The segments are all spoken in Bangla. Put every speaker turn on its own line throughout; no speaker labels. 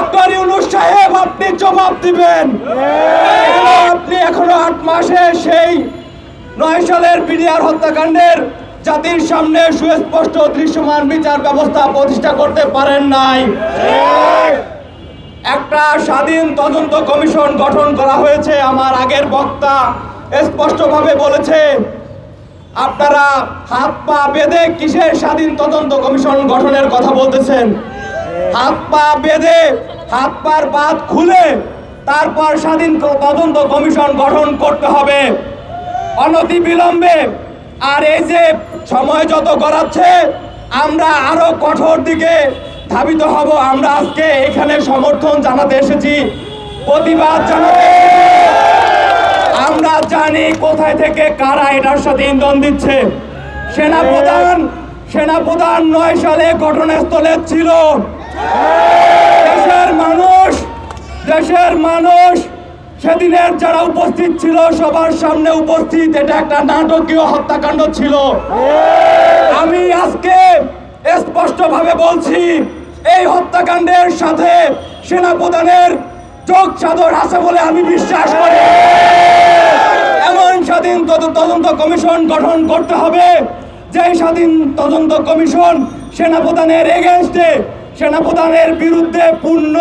ডক্টর ইউনুস সাহেব, আপনি জবাব দিবেন। আপনি এখনও আট মাসে সেই নয় সালের বিডিআর হত্যাকাণ্ডের জাতির সামনে সুস্পষ্ট দৃশ্যমান বিচার ব্যবস্থা প্রতিষ্ঠা করতে পারেন নাই। একটা স্বাধীন তদন্ত কমিশন গঠন করা হয়েছে, আমার আগের বক্তা স্পষ্টভাবে বলেছে, আপনারা হাত পা বেঁধে কিসের স্বাধীন তদন্ত কমিশন গঠনের কথা বলতেছেন? হাত পা বেঁধে, হাত পার বাদ খুলে, তারপর স্বাধীন তদন্ত কমিশন গঠন করতে হবে। অনতি বিলম্বে, আর এই যে সময় যত গড়াচ্ছে, আমরা আরও কঠোর দিকে ধাবিত হব। আমরা আজকে এখানে সমর্থন জানাতে এসেছি। প্রতিবাদ জানাতে। আমরা জানি কোথায় থেকে কারা এটার সাথে ইন্ধন দিচ্ছে। সেনাপ্রধান সেনাপ্রধান নয় সালে ঘটনাস্থলে ছিল। দেশের মানুষ দেশের মানুষ সেদিনের যারা উপস্থিত ছিল, সবার সামনে উপস্থিত, এটা একটা নাটকীয় হত্যাকাণ্ড ছিল। আমি আজকে স্পষ্টভাবে বলছি, এই হত্যাকাণ্ডের সাথে সেনাপ্রধানের চোখ চাদর আছে বলে আমি বিশ্বাস করি। এমন স্বাধীন তদ- তদন্ত কমিশন গঠন করতে হবে যে স্বাধীন তদন্ত কমিশন সেনাপ্রধানের এগেনস্টে সেনাপ্রধানের বিরুদ্ধে পূর্ণ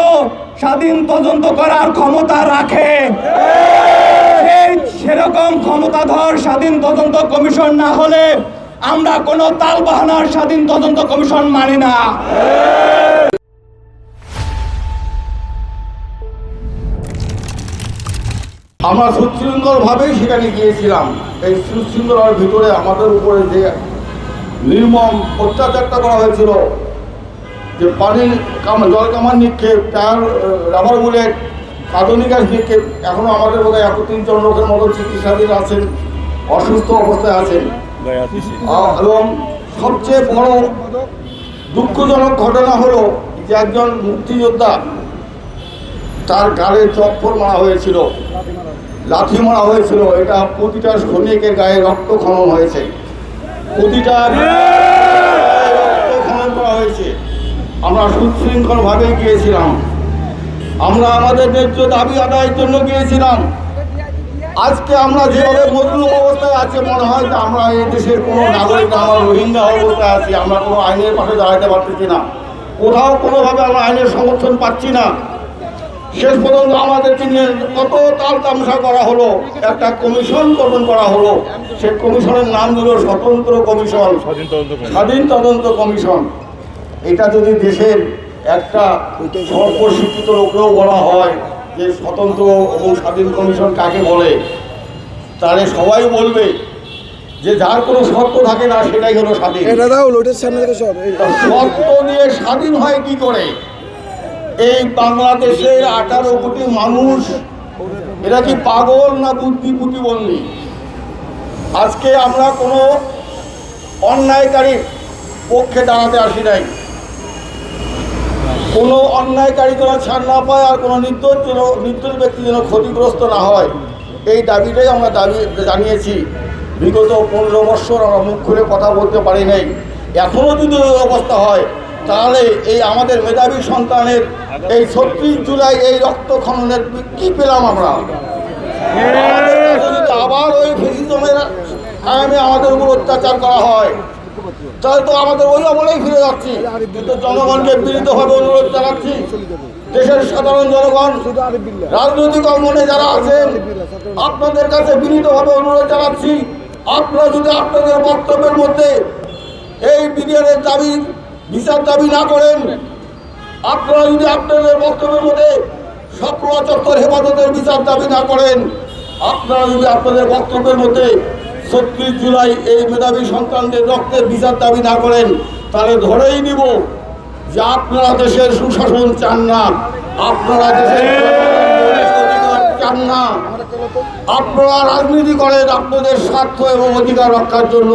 স্বাধীন তদন্ত করার ক্ষমতা রাখে। সেরকম ক্ষমতাধর স্বাধীন তদন্ত কমিশন না হলে আমরা কোনো তালবাহানার স্বাধীন তদন্ত কমিশন মানি না।
আমরা সুশৃঙ্খলভাবেই সেখানে গিয়েছিলাম। এই সুশৃঙ্খলার ভিতরে আমাদের উপরে যে নির্মম অত্যাচারটা করা হয়েছিল যে পানির কাম, জল কামান নিক্ষেপ, টায়ার রাবার বুলেট, কাঁদনি গ্যাস নিক্ষেপ এখনও আমাদের বোধ বোধহয় এত তিনজন লোকের মতো চিকিৎসাধীন আছেন, অসুস্থ অবস্থায় আছেন। এবং সবচেয়ে বড় দুঃখজনক ঘটনা হলো যে একজন মুক্তিযোদ্ধা, তার গায়ে চপ্পল মারা হয়েছিল লাঠি মারা হয়েছিল, এটা প্রতিটা সৈনিকের গায়ে রক্ত খনন হয়েছে। প্রতিটা রক্ত খনন করা হয়েছে আমরা সুশৃঙ্খলভাবে গিয়েছিলাম। আমরা আমাদের ন্যায্য দাবি আদায়ের জন্য গিয়েছিলাম। আজকে আমরা যেভাবে মজলুম অবস্থায় আছে মনে হয় যে আমরা এই দেশের কোনো নাগরিক আমরা রোহিঙ্গা অবস্থায় আছি আমরা কোনো আইনের পাশে দাঁড়াতে পারতেছি না। কোথাও কোনোভাবে আমরা আইনের সমর্থন পাচ্ছি না। শেষ পর্যন্ত আমাদেরকে নিয়ে কত তাল তামসা করা হলো একটা কমিশন গঠন করা হলো। সে কমিশনের নাম দিল স্বতন্ত্র কমিশন। স্বাধীন তদন্ত কমিশন। এটা যদি দেশের একটা সর্বশিক্ষিত লোকেও বলা হয় যে স্বতন্ত্র এবং স্বাধীন কমিশন কাকে বলে তাহলে সবাই বলবে যে যার কোনো শর্ত থাকে না সেটাই হলো স্বাধীন। শর্ত দিয়ে স্বাধীন হয় কি করে? এই বাংলাদেশের আঠারো কোটি মানুষ এরা কি পাগল না বুদ্ধি প্রতিবন্ধী? আজকে আমরা কোনো অন্যায়কারীর পক্ষে দাঁড়াতে আসি নাই। কোনো অন্যায়কারী যেন ছাড় না পায় আর কোনো নির্দোষ যেন, নির্দোষ ব্যক্তি যেন ক্ষতিগ্রস্ত না হয়, এই দাবিটাই আমরা দাবি জানিয়েছি। বিগত পনেরো বৎসর আমরা মুখ খুলে কথা বলতে পারি নাই। এখনও যদি ওই অবস্থা হয়, তাহলে এই আমাদের মেধাবী সন্তানের এই ছত্রিশ জুলাই এই রক্ত খননের কি পেলাম আমরা? আবার ওই ফেসিজমের কায়ামে আমাদের উপর অত্যাচার করা হয় তাহলে তো আমাদের ওই আমলেই ফিরে যাচ্ছি, কিন্তু জনগণকে বিনীতভাবে অনুরোধ জানাচ্ছি, দেশের সাধারণ জনগণ, রাজনৈতিক অঙ্গনে যারা আছেন, আপনাদের কাছে বিনীতভাবে অনুরোধ জানাচ্ছি, আপনারা যদি আপনাদের বক্তব্যের মধ্যে এই বিডিআরের দাবি, বিচার দাবি না করেন, আপনারা যদি আপনাদের বক্তব্যের মধ্যে সকলা চত্বর হেফাজতের বিচার দাবি না করেন, আপনারা যদি আপনাদের বক্তব্যের মধ্যে ছত্রিশ জুলাই এই মেধাবী সন্তানদের রক্তের বিচার দাবি না করেন, তাহলে ধরেই নিব যে আপনারা দেশের সুশাসন চান না, আপনারা দেশের চান না। আপনারা রাজনীতি করেন আপনাদের স্বার্থ এবং অধিকার রক্ষার জন্য।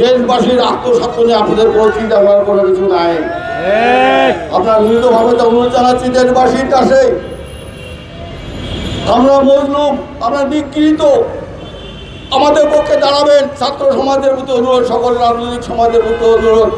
দেশবাসীর আত্মস্বার্থ নিয়ে আপনাদের কোনো চিন্তা করার কোনো কিছু নাই। আপনার মিলিতভাবে তো অনুরোধ জানাচ্ছি দেশবাসীর কাছে। আমরা মজলুম, আমরা বিকৃত। আমাদের পক্ষে দাঁড়াবেন ছাত্র সমাজের প্রতি অনুরোধ সকল রাজনৈতিক সমাজের প্রতি অনুরোধ